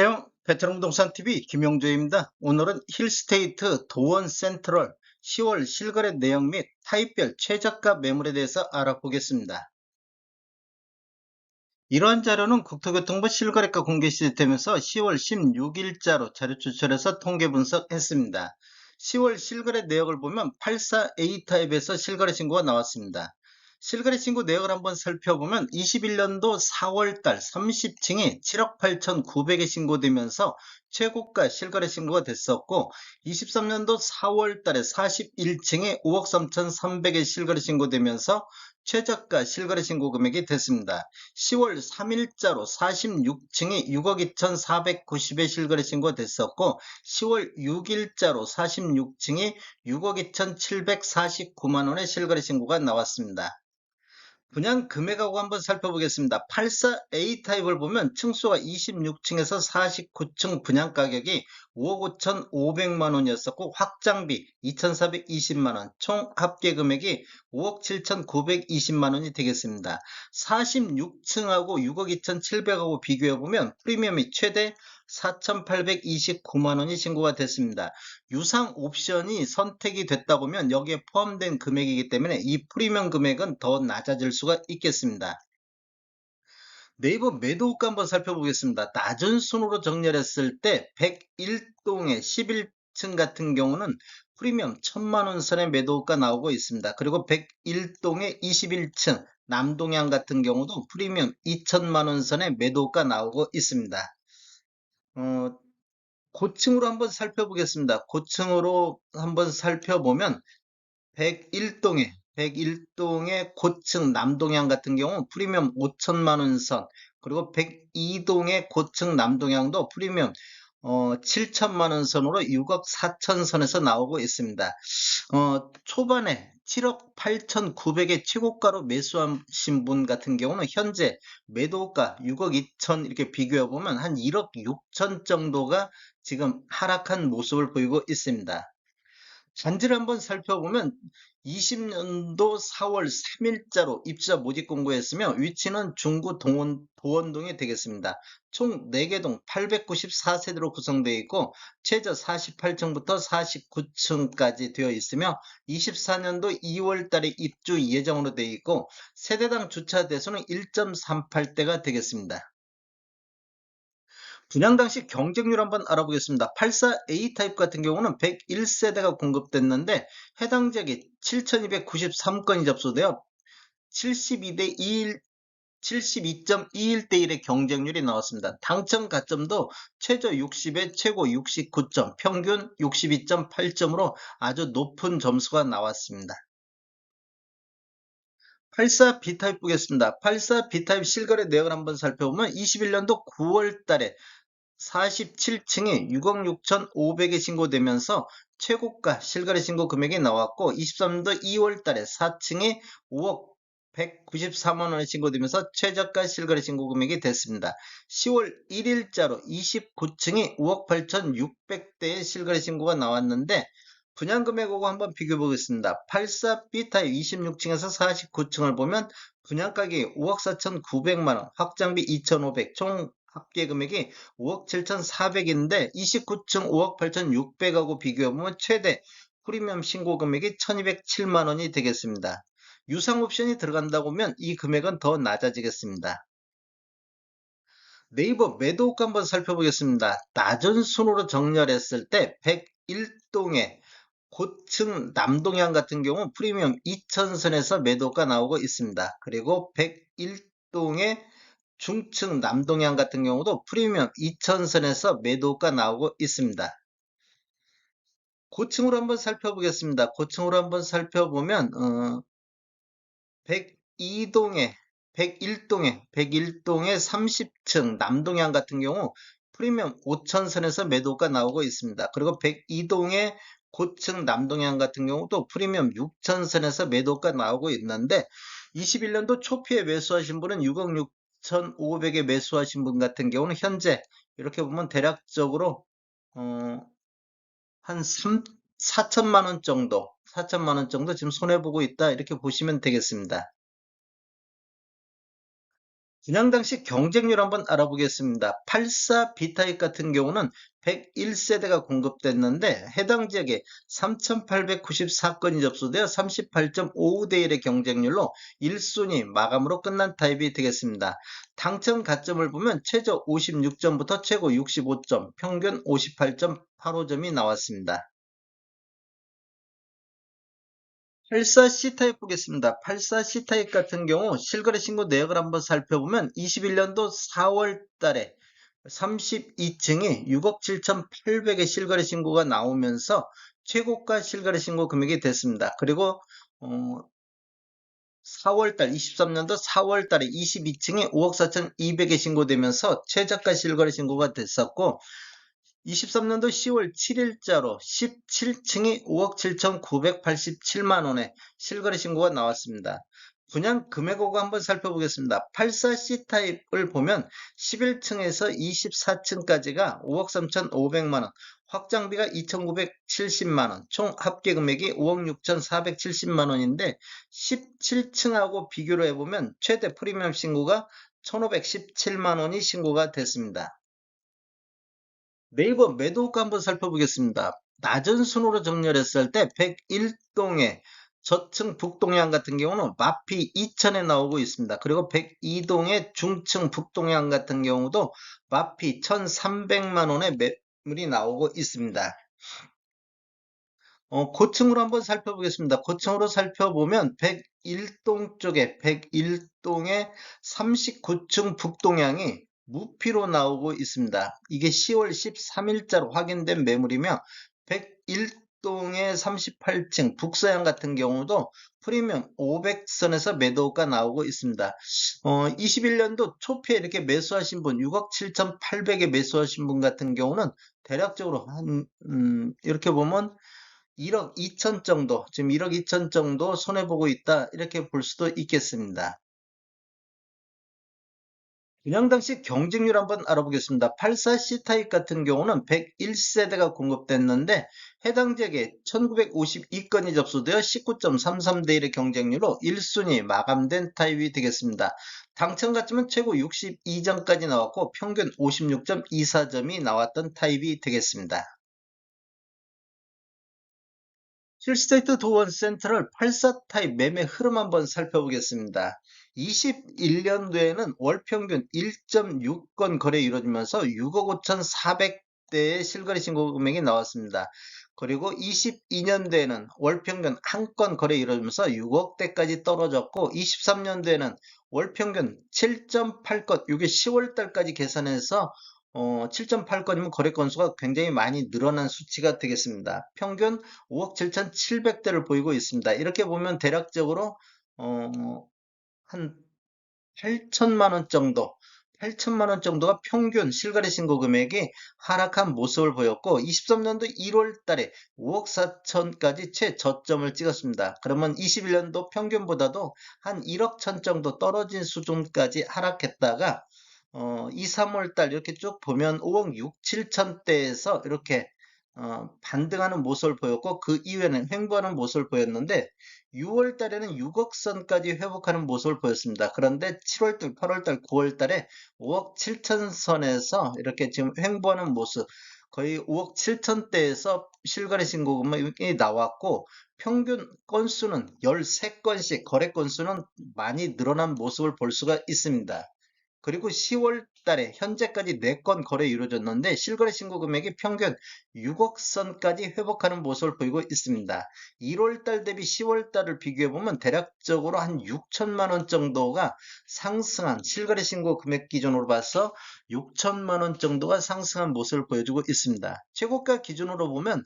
안녕하세요. 베테랑 부동산 TV 김용조입니다. 오늘은 힐스테이트 도원 센트럴 10월 실거래 내용 및 타입별 최저가 매물에 대해서 알아보겠습니다. 이러한 자료는 국토교통부 실거래가 공개 시스템에서 10월 16일자로 자료 추출해서 통계 분석했습니다. 10월 실거래 내역을 보면 84A 타입에서 실거래 신고가 나왔습니다. 실거래 신고 내역을 한번 살펴보면 21년도 4월달 30층이 7억 8,900에 신고되면서 최고가 실거래 신고가 됐었고 23년도 4월달에 41층이 5억 3,300에 실거래 신고되면서 최저가 실거래 신고 금액이 됐습니다. 10월 3일자로 46층이 6억 2,490에 실거래 신고가 됐었고 10월 6일자로 46층이 6억 2,749만원의 실거래 신고가 나왔습니다. 분양 금액하고 한번 살펴보겠습니다. 84A 타입을 보면 층수가 26층에서 49층 분양 가격이 5억 5,500만 원이었었고 확장비 2,420만 원, 총 합계 금액이 5억 7,920만 원이 되겠습니다. 46층하고 6억 2,700하고 비교해 보면 프리미엄이 최대 4,829만 원이 신고가 됐습니다. 유상 옵션이 선택이 됐다 보면 여기에 포함된 금액이기 때문에 이 프리미엄 금액은 더 낮아질 수가 있겠습니다. 네이버 매도가 한번 살펴보겠습니다. 낮은 순으로 정렬했을 때 101동의 11층 같은 경우는 프리미엄 1000만원 선의 매도가 나오고 있습니다. 그리고 101동의 21층 남동향 같은 경우도 프리미엄 2000만원 선의 매도가 나오고 있습니다. 어, 고층으로 한번 살펴보겠습니다. 고층으로 한번 살펴보면 101동에 101동의 고층 남동향 같은 경우 프리미엄 5천만 원 선, 그리고 102동의 고층 남동향도 프리미엄 어, 7천만 원 선으로 6억 4천 선에서 나오고 있습니다. 어, 초반에 7억 8천9백의 최고가로 매수하신 분 같은 경우는 현재 매도가 6억 2천 이렇게 비교해 보면 한 1억 6천 정도가 지금 하락한 모습을 보이고 있습니다. 잔지를 한번 살펴보면 20년도 4월 3일자로 입주자 모집 공고했으며 위치는 중구 동원, 도원동에 되겠습니다. 총 4개 동 894세대로 구성되어 있고 최저 48층부터 49층까지 되어 있으며 24년도 2월 달에 입주 예정으로 되어 있고 세대당 주차 대수는 1.38대가 되겠습니다. 분양 당시 경쟁률 한번 알아보겠습니다. 84A 타입 같은 경우는 101세대가 공급됐는데 해당 지역이 7293건이 접수되어 72대 21 72.21대 1의 경쟁률이 나왔습니다. 당첨 가점도 최저 60에 최고 69점, 평균 62.8점으로 아주 높은 점수가 나왔습니다. 84B 타입 보겠습니다. 84B 타입 실거래 내역을 한번 살펴보면 21년도 9월 달에 47층이 6억 6천5백에 신고되면서 최고가 실거래 신고 금액이 나왔고 23년도 2월 달에 4층이 5억 194만 원에 신고되면서 최저가 실거래 신고 금액이 됐습니다. 10월 1일자로 29층이 5억 8,600대의 실거래 신고가 나왔는데 분양 금액하고 한번 비교해 보겠습니다. 84B 타입 26층에서 49층을 보면 분양 가격이 5억 4,900만 원, 확장비 2,500, 총 합계 금액이 5억 7,400인데 29층 5억 8,600하고 비교해보면 최대 프리미엄 신고 금액이 1,207만 원이 되겠습니다. 유상 옵션이 들어간다고 하면 이 금액은 더 낮아지겠습니다. 네이버 매도가 한번 살펴보겠습니다. 낮은 순으로 정렬했을 때 101동에 고층 남동향 같은 경우 프리미엄 2000선에서 매도가 나오고 있습니다. 그리고 101동에 중층 남동향 같은 경우도 프리미엄 2000선에서 매도가 나오고 있습니다. 고층으로 한번 살펴보겠습니다. 고층으로 한번 살펴보면 어, 102동에 101동에 101동에 30층 남동향 같은 경우 프리미엄 5천선에서 매도가 나오고 있습니다. 그리고 102동에 고층 남동향 같은 경우도 프리미엄 6천선에서 매도가 나오고 있는데 21년도 초피에 매수하신 분은 6억 1,500에 매수하신 분 같은 경우는 현재 이렇게 보면 대략적으로 어, 한 3, 4천만 원 정도 4천만 원 정도 지금 손해 보고 있다 이렇게 보시면 되겠습니다. 분양 당시 경쟁률 한번 알아보겠습니다. 84 B타입 같은 경우는 101세대가 공급됐는데 해당 지역에 3,894건이 접수되어 38.55대 1의 경쟁률로 1순위 마감으로 끝난 타입이 되겠습니다. 당첨 가점을 보면 최저 56점부터 최고 65점, 평균 58.85점이 나왔습니다. 84C 타입 보겠습니다. 84C 타입 같은 경우 실거래 신고 내역을 한번 살펴보면 21년도 4월 달에 32층이 6억 7,800의 실거래 신고가 나오면서 최고가 실거래 신고 금액이 됐습니다. 그리고 어, 4월달 23년도 4월달에 22층이 5억 4,200에 신고되면서 최저가 실거래 신고가 됐었고 23년도 10월 7일자로 17층이 5억 7,987만 원의 실거래 신고가 나왔습니다. 분양 금액하고 한번 살펴보겠습니다. 84C 타입을 보면 11층에서 24층까지가 5억 3,500만 원, 확장비가 2,970만 원, 총 합계 금액이 5억 6,470만 원인데 17층하고 비교를 해보면 최대 프리미엄 신고가 1,517만 원이 신고가 됐습니다. 네이버 매도가 한번 살펴보겠습니다. 낮은 순으로 정렬했을 때 101동에 저층 북동향 같은 경우는 마피 2천에 나오고 있습니다. 그리고 102동의 중층 북동향 같은 경우도 마피 1,300만 원의 매물이 나오고 있습니다. 어, 고층으로 한번 살펴보겠습니다. 고층으로 살펴보면 101동 쪽에 101동의 39층 북동향이 무피로 나오고 있습니다. 이게 10월 13일자로 확인된 매물이며 101동의 38층 북서양 같은 경우도 프리미엄 500선에서 매도가 나오고 있습니다. 어, 21년도 초피에 이렇게 매수하신 분 6억 7,800에 매수하신 분 같은 경우는 대략적으로 한 음, 이렇게 보면 1억 2천 정도 지금 1억 2천 정도 손해보고 있다 이렇게 볼 수도 있겠습니다. 분양 당시 경쟁률 한번 알아보겠습니다. 84C 타입 같은 경우는 101세대가 공급됐는데 해당 지역에 1952건이 접수되어 19.33대 1의 경쟁률로 1순위 마감된 타입이 되겠습니다. 당첨 가점은 최고 62점까지 나왔고 평균 56.24점이 나왔던 타입이 되겠습니다. 실스테이트 도원 센터를 84 타입 매매 흐름 한번 살펴보겠습니다. 21년도에는 월 평균 1.6건 거래 이루어지면서 6억 5,400대의 실거래 신고 금액이 나왔습니다. 그리고 22년도에는 월 평균 한 건 거래 이루어지면서 6억대까지 떨어졌고 23년도에는 월 평균 7.8건 이게 10월 달까지 계산해서 어, 7.8건이면 거래 건수가 굉장히 많이 늘어난 수치가 되겠습니다. 평균 5억 7,700대를 보이고 있습니다. 이렇게 보면 대략적으로 어, 한 8천만 원 정도 8천만 원 정도가 평균 실거래 신고 금액이 하락한 모습을 보였고 23년도 1월 달에 5억 4천까지 최저점을 찍었습니다. 그러면 21년도 평균보다도 한 1억 천 정도 떨어진 수준까지 하락했다가 어, 2, 3월 달 이렇게 쭉 보면 5억 6, 7천대에서 이렇게 어, 반등하는 모습을 보였고 그 이후에는 횡보하는 모습을 보였는데 6월 달에는 6억 선까지 회복하는 모습을 보였습니다. 그런데 7월 달, 8월 달, 9월 달에 5억 7천 선에서 이렇게 지금 횡보하는 모습 거의 5억 7천대에서 실거래 신고금이 나왔고 평균 건수는 13건씩 거래 건수는 많이 늘어난 모습을 볼 수가 있습니다. 그리고 10월 달에 현재까지 4건 거래 이루어졌는데 실거래 신고 금액이 평균 6억 선까지 회복하는 모습을 보이고 있습니다. 1월 달 대비 10월 달을 비교해 보면 대략적으로 한 6천만 원 정도가 상승한 실거래 신고 금액 기준으로 봐서 6천만 원 정도가 상승한 모습을 보여주고 있습니다. 최고가 기준으로 보면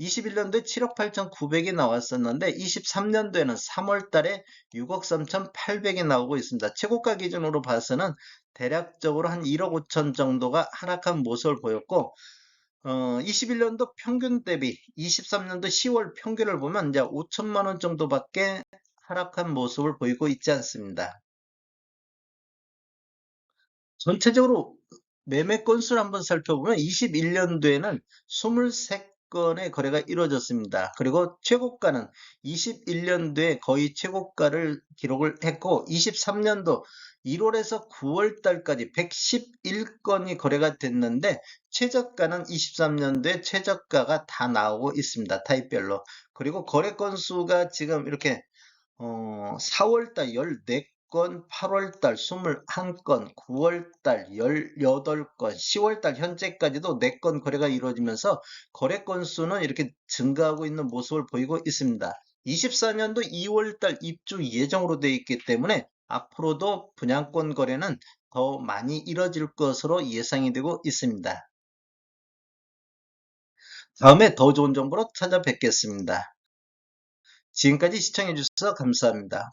21년도에 7억 8,900이 나왔었는데 23년도에는 3월 달에 6억 3,800이 나오고 있습니다. 최고가 기준으로 봐서는 대략적으로 한 1억 5천 정도가 하락한 모습을 보였고 어, 21년도 평균 대비 23년도 10월 평균을 보면 이제 5천만 원 정도밖에 하락한 모습을 보이고 있지 않습니다. 전체적으로 매매 건수를 한번 살펴보면 21년도에는 23 건의 거래가 이루어졌습니다. 그리고 최고가는 21년도에 거의 최고가를 기록을 했고 23년도 1월에서 9월 달까지 111건이 거래가 됐는데 최저가는 23년도에 최저가가 다 나오고 있습니다. 타입별로. 그리고 거래 건수가 지금 이렇게 어, 4월달 14 건, 8월달 21건, 9월달 18건, 10월달 현재까지도 4건 거래가 이루어지면서 거래 건수는 이렇게 증가하고 있는 모습을 보이고 있습니다. 24년도 2월달 입주 예정으로 되어 있기 때문에 앞으로도 분양권 거래는 더 많이 이뤄질 것으로 예상이 되고 있습니다. 다음에 더 좋은 정보로 찾아뵙겠습니다. 지금까지 시청해주셔서 감사합니다.